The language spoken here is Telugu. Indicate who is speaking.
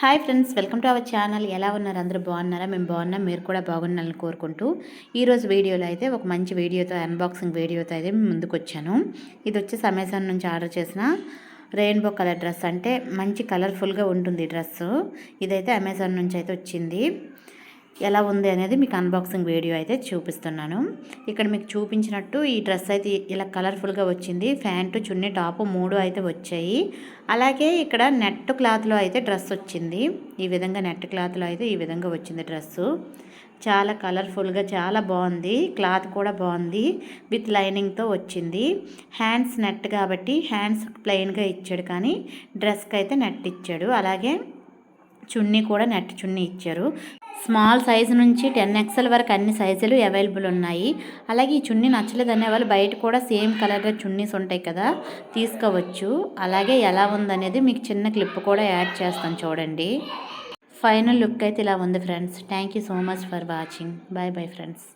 Speaker 1: Hi friends welcome to our channel. ఎలా ఉన్నారు? అందరూ బాగున్నారా? మేము బాగున్నాం. మీరు కూడా బాగున్నారని కోరుకుంటూ ఈరోజు వీడియోలో అయితే ఒక మంచి వీడియోతో అన్బాక్సింగ్ వీడియోతో అయితే ముందుకు వచ్చాను ఇది వచ్చేసి అమెజాన్ నుంచి ఆర్డర్ చేసిన రెయిన్బో కలర్ డ్రెస్ అంటే మంచి కలర్ఫుల్గా ఉంటుంది ఈ డ్రెస్సు ఇదైతే అమెజాన్ నుంచి అయితే వచ్చింది. ఎలా ఉంది అనేది మీకు అన్బాక్సింగ్ వీడియో అయితే చూపిస్తున్నాను. ఇక్కడ మీకు చూపించినట్టు ఈ డ్రెస్ అయితే ఇలా కలర్ఫుల్గా వచ్చింది. ప్యాంటు చున్నీ టాపు మూడు అయితే వచ్చాయి. అలాగే ఇక్కడ నెట్ క్లాత్లో అయితే డ్రెస్ వచ్చింది. ఈ విధంగా నెట్ క్లాత్లో అయితే ఈ విధంగా వచ్చింది డ్రెస్సు చాలా కలర్ఫుల్గా చాలా బాగుంది. క్లాత్ కూడా బాగుంది. విత్ లైనింగ్తో వచ్చింది. హ్యాండ్స్ నెట్ కాబట్టి హ్యాండ్స్ ప్లెయిన్గా ఇచ్చాడు కానీ డ్రెస్కి అయితే నెట్ ఇచ్చాడు. అలాగే చున్నీ కూడా నెట్ చున్నీ ఇచ్చారు. స్మాల్ సైజు నుంచి టెన్ ఎక్స్ఎల్ వరకు అన్ని సైజులు అవైలబుల్ ఉన్నాయి. అలాగే ఈ చున్నీ నచ్చలేదు అనే వాళ్ళు బయట కూడా సేమ్ కలర్గా చున్నీస్ ఉంటాయి కదా తీసుకోవచ్చు. అలాగే ఎలా ఉందనేది మీకు చిన్న క్లిప్ కూడా యాడ్ చేస్తాను చూడండి. ఫైనల్ లుక్ అయితే ఇలా ఉంది friends. Thank you so much for watching. Bye bye friends.